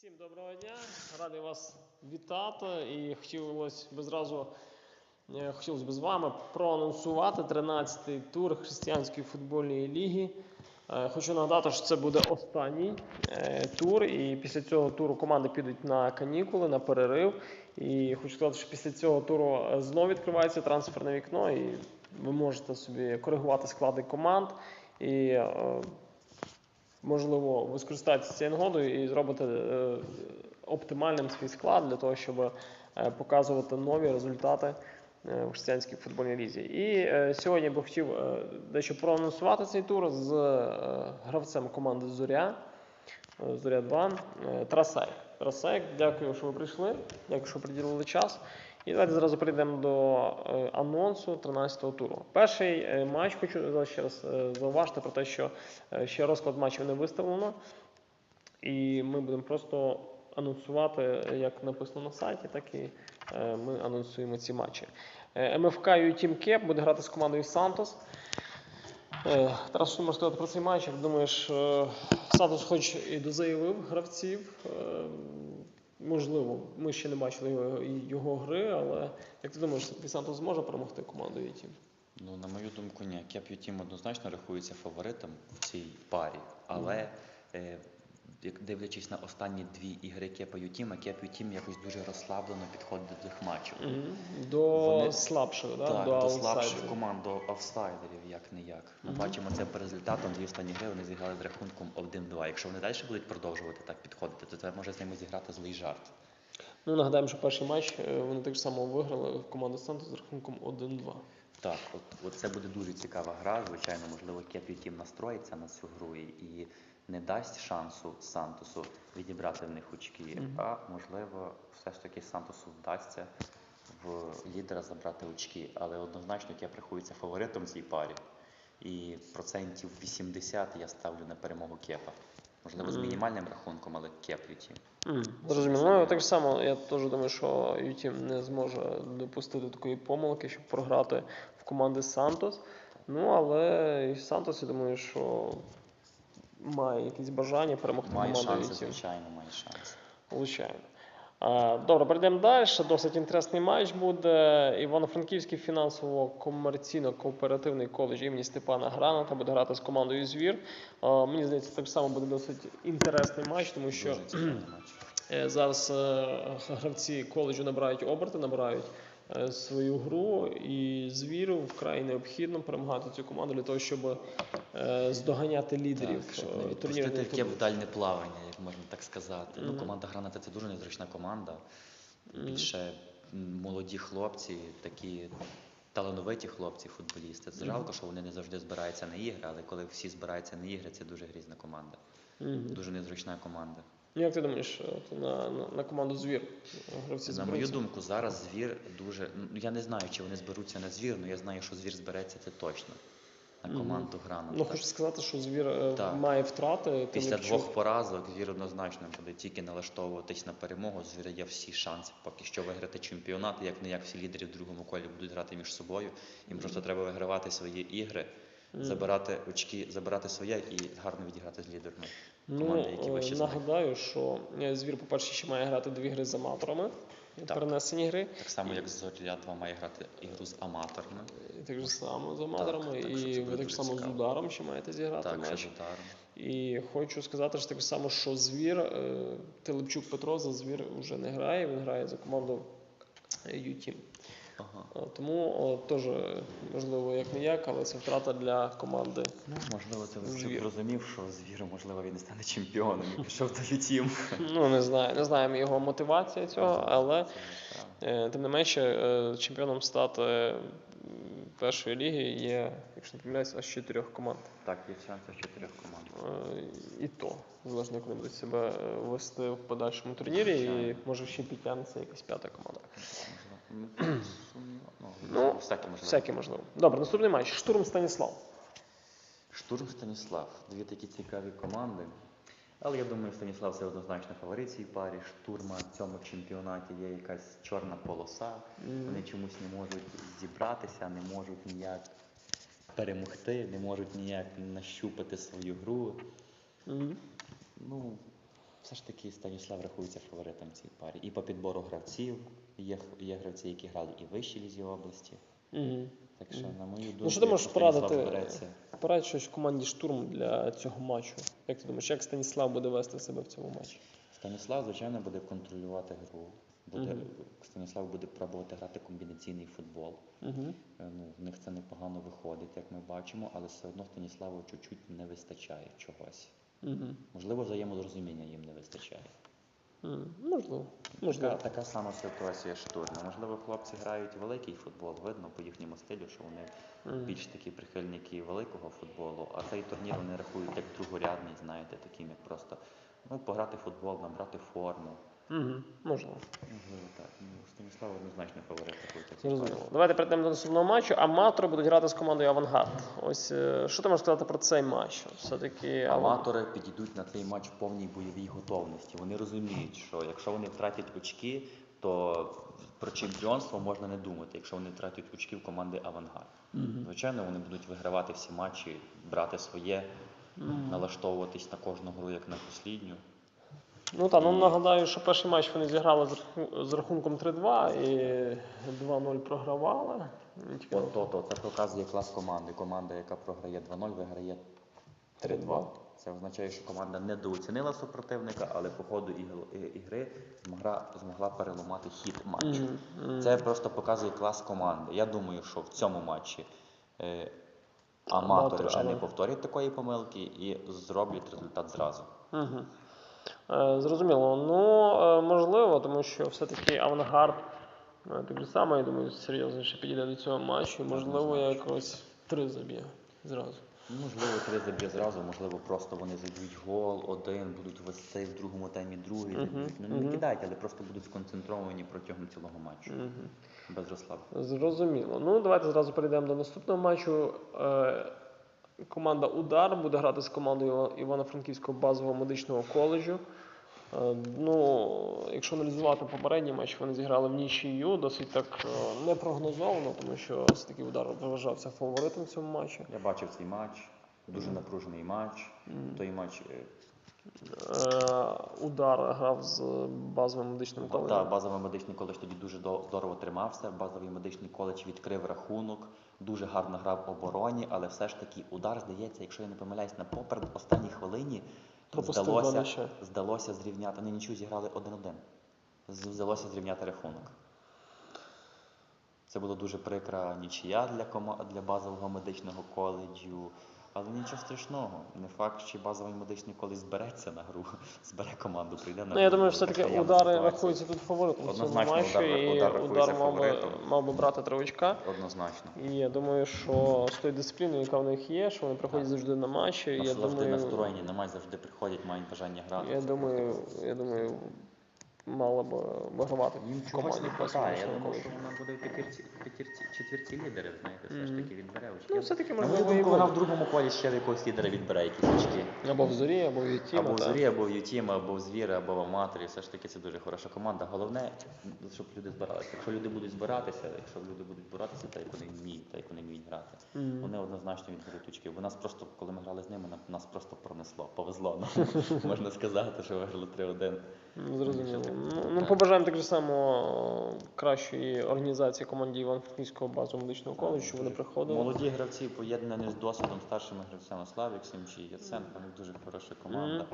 Всім доброго дня, радий вас вітати і хотілося б зразу е, хотілося б з вами проанонсувати 13-й тур християнської футбольної ліги. Е, Хочу нагадати, що це буде останній е, тур, і після цього туру команди підуть на канікули, на перерив. І хочу сказати, що після цього туру знову відкривається трансферне вікно, і ви можете собі коригувати склади команд. І можливо, ви скористаєтеся цією нагодою і зробите е, оптимальним свій склад для того, щоб е, показувати нові результати е, в християнській футбольній лізі. І сьогодні я би хотів дещо проанонсувати цей тур з гравцем команди Зоря. Зоря 2 е, Тарасек. Тарасек, дякую, що ви прийшли. Дякую, що приділили час. І давайте зразу перейдемо до е, анонсу 13-го туру. Перший е, матч хочу зараз ще раз е, зауважити про те, що е, ще розклад матчів не виставлено. І ми будемо просто анонсувати, е, як написано на сайті, так і е, ми анонсуємо ці матчі. Е, МФК Team Кеп буде грати з командою Сантос. Е, Тарас, що можеш сказати про цей матч? Як думаєш, е, Сантос хоч і дозаявив гравців. Можливо, ми ще не бачили його, його гри, але як ти думаєш, Сантос зможе перемогти команду Team? Ну, на мою думку, ні. Кеп Ютім однозначно рахується фаворитом в цій парі, але е, як дивлячись на останні дві ігри Кепа Ютіма, Кеп Ютім якось дуже розслаблено підходить до цих матчів. Мгм. До Вони- слабших, да? Так, до, до, слабших команд, до офсайдерів, як не як. Ми Мгм. бачимо це по результатам. Дві останні гри вони зіграли з рахунком 1-2. Якщо вони далі будуть продовжувати так підходити, то це може з ними зіграти злий жарт. Ну, нагадаємо, що перший матч е, вони так само виграли команда Сантос з рахунком 1-2. Так, от, от це буде дуже цікава гра. Звичайно, можливо, Кеп Ютім настроїться на цю гру і не дасть шансу Сантосу відібрати в них очки. А можливо, все ж таки Сантосу вдасться в лідера забрати очки. Але однозначно Кеп рахується фаворитом цій парі. І процентів 80 я ставлю на перемогу Кепа. Можливо, з мінімальним рахунком, але Кеп Ютім. Mm, зрозуміло. Ну, так само, я теж думаю, що Ютім не зможе допустити такої помилки, щоб програти в команди Сантос. Ну, але і Сантос, я думаю, що має якісь бажання перемогти Має команду шанси, звичайно, має шанси. Звичайно. Добре, перейдемо далі. Досить інтересний матч буде. Івано-Франківський фінансово-комерційно-кооперативний коледж імені Степана Граната буде грати з командою Звір. Мені здається, так само буде досить інтересний матч, тому що Дуже цікавий матч. Е, Зараз е, гравці коледжу набирають оберти, набирають свою гру, і звіру вкрай необхідно перемагати цю команду для того, щоб е, здоганяти лідерів Так, щоб е, відпустити таке в дальне плавання, як можна так сказати. Мгм. Ну, команда Граната це дуже незручна команда. Більше м, молоді хлопці, такі талановиті хлопці, футболісти. Це жалко, що вони не завжди збираються на ігри, але коли всі збираються на ігри, це дуже грізна команда. Дуже незручна команда. Ну, як ти думаєш, от на, на, на команду звір гравці На мою зберуться? думку, зараз звір дуже. ну, Я не знаю, чи вони зберуться на звір, але я знаю, що звір збереться це точно. На Мгм. команду Граната. Ну, хочу сказати, що звір е, Так. має втрати. Після Тимирчук- двох поразок звір однозначно буде тільки налаштовуватись на перемогу. У Звіра є всі шанси поки що виграти чемпіонат. Як не як всі лідери в другому колі будуть грати між собою. Їм просто треба вигравати свої ігри. Забирати очки, забирати своє і гарно відіграти з лідерами. Ну, які е, вище нагадаю, що е, звір, по-перше, ще має грати дві гри з аматорами. Так. Перенесені гри. Так само, як Зоря 2 має грати ігру з аматорами. І так же само з аматорами, Так, і ви так само з ударом ще маєте зіграти Так, матч. з ударом. І хочу сказати, що так само, що звір, е, Телепчук Петро за звір вже не грає, він грає за команду Ютім. Ага. Тому о, теж е, можливо як але це втрата для команди. Ну, можливо, це Звір. зрозумів, що звіру, можливо, він не стане чемпіоном і пішов до літім. Ну не знаю, не знаємо його мотивація цього, але е, тим не менше е, чемпіоном стати першої ліги є, якщо не помиляюсь, аж чотирьох команд. Так, є шанси з чотирьох команд. Е, І то, залежно як вони будуть себе вести в подальшому турнірі, і може ще підтягнеться якась п'ята команда. Ну, всяке можливо. Всяке можливо. Добре, наступний матч. Штурм Станіслав. Штурм Станіслав. Дві такі цікаві команди. Але я думаю, Станіслав це однозначно фаворит цій парі. Штурма в цьому чемпіонаті є якась чорна полоса. Мгм. Вони чомусь не можуть зібратися, не можуть ніяк перемогти, не можуть ніяк нащупати свою гру. Мгм. Ну, все ж таки Станіслав рахується фаворитом цій парі. І по підбору гравців є, є гравці, які грали і в вищій лізі області. Угу. Так що, на мою думку, Ну, що ти можеш порадити? Порадь щось команді штурм для цього матчу. Як ти думаєш, як Станіслав буде вести себе в цьому матчі? Станіслав, звичайно, буде контролювати гру. Буде, Мгм. Станіслав буде пробувати грати комбінаційний футбол. Угу. Ну, в них це непогано виходить, як ми бачимо, але все одно Станіславу чуть-чуть не вистачає чогось. Угу. Можливо, взаємозрозуміння їм не вистачає. Можливо. Можливо. Така, така сама ситуація штурма. Можливо, хлопці грають великий футбол, видно по їхньому стилю, що вони більш такі прихильники великого футболу, а цей турнір вони рахують як другорядний, знаєте, таким як просто ну, пограти в футбол, набрати форму. Угу. Можливо. Можливо, так. Ну, Станіслав однозначно фаворит цій парі. Зрозуміло. Давайте перейдемо до наступного матчу. Аматори будуть грати з командою Авангард. Ось е, що ти можеш сказати про цей матч? Все-таки Аматори підійдуть на цей матч в повній бойовій готовності. Вони розуміють, що якщо вони втратять очки, то про чемпіонство можна не думати, якщо вони втратять очки в команди Авангард. Мгм. Звичайно, вони будуть вигравати всі матчі, брати своє, Мгм. налаштовуватись на кожну гру як на послідню. Ну так, ну нагадаю, що перший матч вони зіграли з, рахунком 3-2 і 2-0 програвали. Тільки- От то, то це показує клас команди. Команда, яка програє 2-0, виграє 3-2. Це означає, що команда недооцінила супротивника, але по ходу ігри змогла, змогла переламати хід матчу. Мгм, мгм. Це просто показує клас команди. Я думаю, що в цьому матчі е, Аматори, вже не повторять такої помилки і зроблять результат зразу. Угу. Е, зрозуміло. Ну, е, можливо, тому що все-таки авангард е, так само, я думаю, серйозніше підійде до цього матчу. Можливо, якось три заб'є зразу. Можливо, три заб'є зразу, можливо, просто вони заб'ють гол, один, будуть вести в другому таймі другий. Заб'ють. Ну, не мгм. кидають, але просто будуть сконцентровані протягом цілого матчу. Угу. Без розслаблення. Зрозуміло. Ну, давайте зразу перейдемо до наступного матчу. Команда Удар буде грати з командою Івано-Франківського базового медичного коледжу. Е, ну, якщо аналізувати попередній матч, вони зіграли в нічию, досить так е, непрогнозовано, тому що все-таки удар вважався фаворитом в цьому матчі. Я бачив цей матч, дуже напружений матч. Той матч Е, удар грав з базовим медичним коледжем. базовий медичний коледж тоді дуже до- здорово тримався. Базовий медичний коледж відкрив рахунок, дуже гарно грав в обороні, але все ж таки удар, здається, якщо я не помиляюсь, на поперед останній хвилині Пропустив здалося, здалося зрівняти. Вони нічого зіграли 1-1. З- Здалося зрівняти рахунок. Це була дуже прикра нічия для, кома- для базового медичного коледжу. Але нічого страшного. Не факт, чи базовий медичний коледж збереться на гру, збере команду, прийде на Ну, я думаю, все-таки удари рахуються тут фаворитом Однозначно, матчі, удар- і удар удар мав би, мав би брати три очка. Однозначно. І я думаю, що з тою дисципліною, яка в них є, що вони приходять завжди на матчі. Ну, Я завжди думаю, настроєні, на матч завжди приходять, мають бажання грати. я думаю, я думаю, мало б вигравати Їм в чогось команді не вистачає. Я думав, що вона буде в п'ятірці, п'ятірці, четвірці лідерів, знаєте, все ж таки відбере очки. Ну, все-таки, На можливо, і думку, вона в буде. другому колі ще в якогось лідера відбере якісь очки. Або в зорі, або в Ютіма. Або в так. зорі, або в Ютім, або в Звіри, або в Аматорі. Все ж таки це дуже хороша команда. Головне, щоб люди збиралися. Якщо люди будуть збиратися, якщо люди будуть боротися, так як вони вміють, так як вони вміють грати. Мгм. Вони однозначно відберуть очки. Бо нас просто, коли ми грали з ними, нам- нас просто пронесло, повезло. нам. Можна сказати, що виграли 3-1. Ну, Зрозуміло. Що Ну, ну, побажаємо так же само кращої організації команді Івано-Франківського базового медичного коледжу, щоб вони приходили. Молоді гравці поєднані з досвідом старшими гравцями Славік, Сімчі, Яценко. У них дуже хороша команда.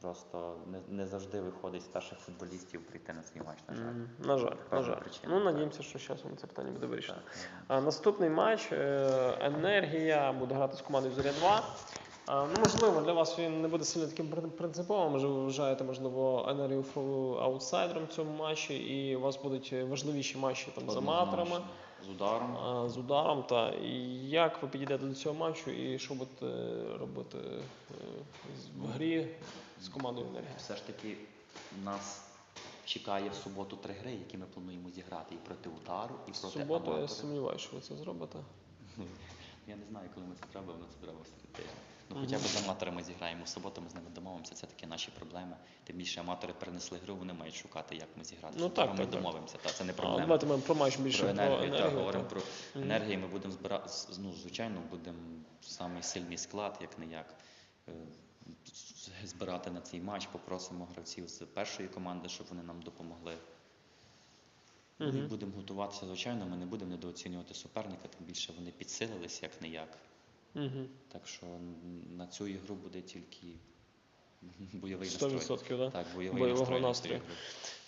Просто не, не завжди виходить старших футболістів прийти на цей матч, на жаль. Мгм. На жаль, на жаль. причина, Ну, надіємося, що з часом це питання буде вирішено. Так. А, Наступний матч е, Енергія буде грати з командою Зоря 2. Ну, можливо, для вас він не буде сильно таким принциповим. Може, ви вважаєте, можливо, енергію аутсайдером в цьому матчі, і у вас будуть важливіші матчі там з аматорами, З ударом. а, з ударом. Та і як ви підійдете до цього матчу, і що будете робити е, в грі з командою енергії? Все ж таки нас чекає в суботу три гри, які ми плануємо зіграти і проти удару, і В проти суботу я сумніваюся, що ви це зробите. Я не знаю, коли ми це треба, але це треба серед тижня. Ну, хоча б з аматорами зіграємо в суботу, ми з ними домовимося, це таки наші проблеми. Тим більше аматори перенесли гру, вони мають шукати, як ми зіграти. Ну, так, ударом так, ми так. домовимося, та, це не А, проблема. давайте ми про матч більше Про про енергію, енергію. так, говоримо про Мгм. енергію, ми будемо збирати, ну, звичайно, будемо самий сильний склад, як не як. Е, збирати на цей матч. Попросимо гравців з першої команди, щоб вони нам допомогли. Ну, і будемо готуватися, звичайно, ми не будемо недооцінювати суперника, тим більше вони підсилились як не як. Угу. Так що на цю ігру буде тільки бойовий настрой. 100%, да? Так, бойовий Бойового настрою.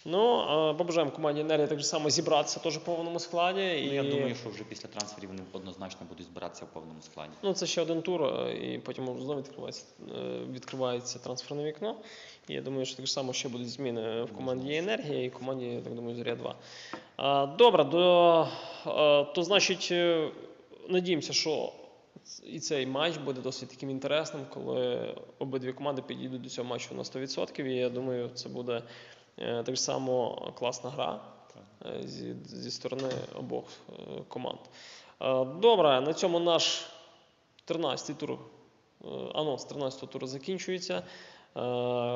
Ну, побажаємо команді енергії так же само зібратися теж в повному складі. І... Ну, я думаю, що вже після трансферів вони однозначно будуть збиратися в повному складі. Ну, це ще один тур, і потім знову відкривається, е, відкривається трансферне вікно. І я думаю, що так само ще будуть зміни в команді енергія і в команді, я так думаю, Зоря 2. Добре, до, е, то значить, е, надіємося, що і цей матч буде досить таким інтересним, коли обидві команди підійдуть до цього матчу на 100%. І я думаю, це буде е, так само класна гра е, зі, зі сторони обох е, команд. Добре, на цьому наш 13-й тур, анонс 13-го туру закінчується.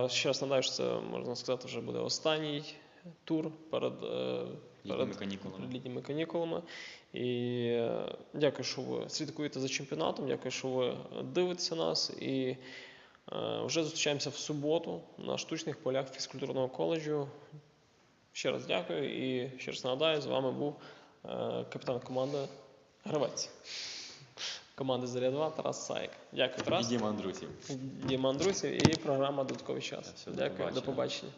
Ще раз нагадаю, що це можна сказати, вже буде останній тур перед, Літніми канікулами. перед літніми канікулами. І е, дякую, що ви слідкуєте за чемпіонатом. Дякую, що ви дивитеся нас. І е, вже зустрічаємося в суботу на штучних полях фізкультурного коледжу. Ще раз дякую і ще раз нагадаю, з вами був е, капітан команди Гравець. Команди Заря 2 Тарас Саєк. Дякую, Тарас. І Діма Андрусів. Діма Андрусів і програма Додатковий час. Все, Дякую, до побачення. побачення.